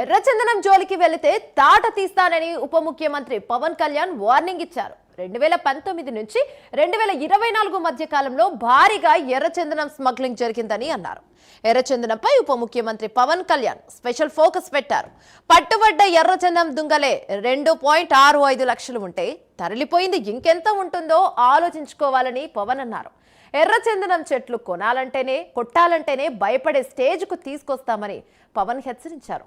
ఎర్రచందనం జోలికి వెళితే తాట తీస్తానని ఉప ముఖ్యమంత్రి పవన్ కళ్యాణ్ వార్నింగ్ ఇచ్చారు. రెండు వేల పంతొమ్మిది నుంచి రెండు వేల ఇరవై నాలుగు మధ్య కాలంలో భారీగా ఎర్రచందనం స్మగ్లింగ్ జరిగిందని అన్నారు. ఎర్రచందనంపై ఉప ముఖ్యమంత్రి పవన్ కళ్యాణ్ స్పెషల్ ఫోకస్ పెట్టారు. పట్టుబడ్డ ఎర్రచందనం దుంగలే రెండు పాయింట్ ఆరు ఐదు లక్షలు ఉంటే తరలిపోయింది ఇంకెంత ఉంటుందో ఆలోచించుకోవాలని పవన్ అన్నారు. ఎర్రచందనం చెట్లు కొనాలంటేనే కొట్టాలంటేనే భయపడే స్టేజ్కు తీసుకొస్తామని పవన్ హెచ్చరించారు.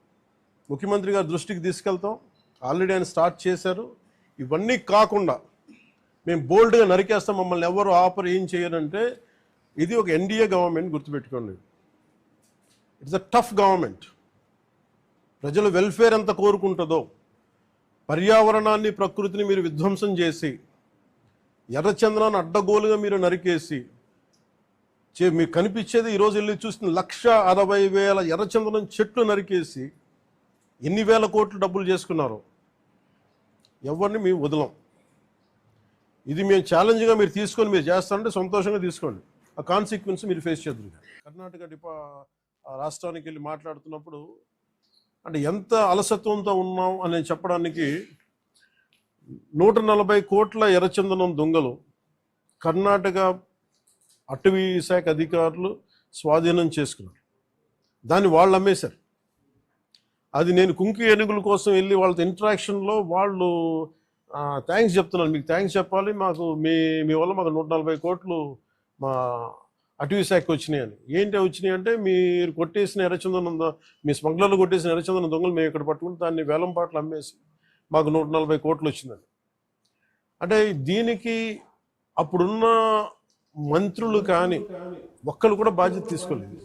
ముఖ్యమంత్రి గారి దృష్టికి తీసుకెళ్తాం. ఆల్రెడీ ఆయన స్టార్ట్ చేశారు. ఇవన్నీ కాకుండా మేము బోల్డ్గా నరికేస్తాం. మమ్మల్ని ఎవరు ఆఫర్ ఏం చేయరంటే ఇది ఒక ఎన్డీఏ గవర్నమెంట్ గుర్తుపెట్టుకోండి. It's a tough government. ప్రజల వెల్ఫేర్ ఎంత కోరుకుంటుందో పర్యావరణాన్ని ప్రకృతిని మీరు విధ్వంసం చేసి ఎర్రచంద్రాన్ని అడ్డగోలుగా మీరు నరికేసి చే మీకు కనిపించేది ఈరోజు వెళ్ళి చూసిన లక్ష అరవై వేల ఎర్రచందనం చెట్లు నరికేసి ఎన్ని వేల కోట్లు డబ్బులు చేసుకున్నారు. ఎవరిని మేము వదలం. ఇది మేము ఛాలెంజ్గా మీరు తీసుకొని మీరు చేస్తారంటే సంతోషంగా తీసుకోండి. ఆ కాన్సిక్వెన్స్ మీరు ఫేస్ చేద్దరు కర్ణాటక డిపా రాష్ట్రానికి వెళ్ళి మాట్లాడుతున్నప్పుడు అంటే ఎంత అలసత్వంతో ఉన్నాం అని చెప్పడానికి నూట నలభై కోట్ల ఎర్రచందనం దొంగలు కర్ణాటక అటవీ శాఖ అధికారులు స్వాధీనం చేసుకున్నారు. దాన్ని వాళ్ళు అమ్మేశారు. అది నేను కుంకి ఏనుగుల కోసం వెళ్ళి వాళ్ళతో ఇంటరాక్షన్లో వాళ్ళు థ్యాంక్స్ చెప్తున్నాను మీకు థ్యాంక్స్ చెప్పాలి. మాకు మీ మీ వల్ల మాకు నూట నలభై కోట్లు మా అటవీ శాఖకి వచ్చినాయి అని. ఏంటి వచ్చినాయి అంటే మీరు కొట్టేసిన ఎర్రచందనం మీ స్మగ్లర్లు కొట్టేసిన ఎర్రచందనం దొంగలు మేము ఇక్కడ పట్టుకుని దాన్ని వేలం పాటలు అమ్మేసి మాకు నూట నలభై కోట్లు వచ్చిందని అంటే దీనికి అప్పుడున్న మంత్రులు కానీ ఒక్కరు కూడా బాధ్యత తీసుకోలేదు.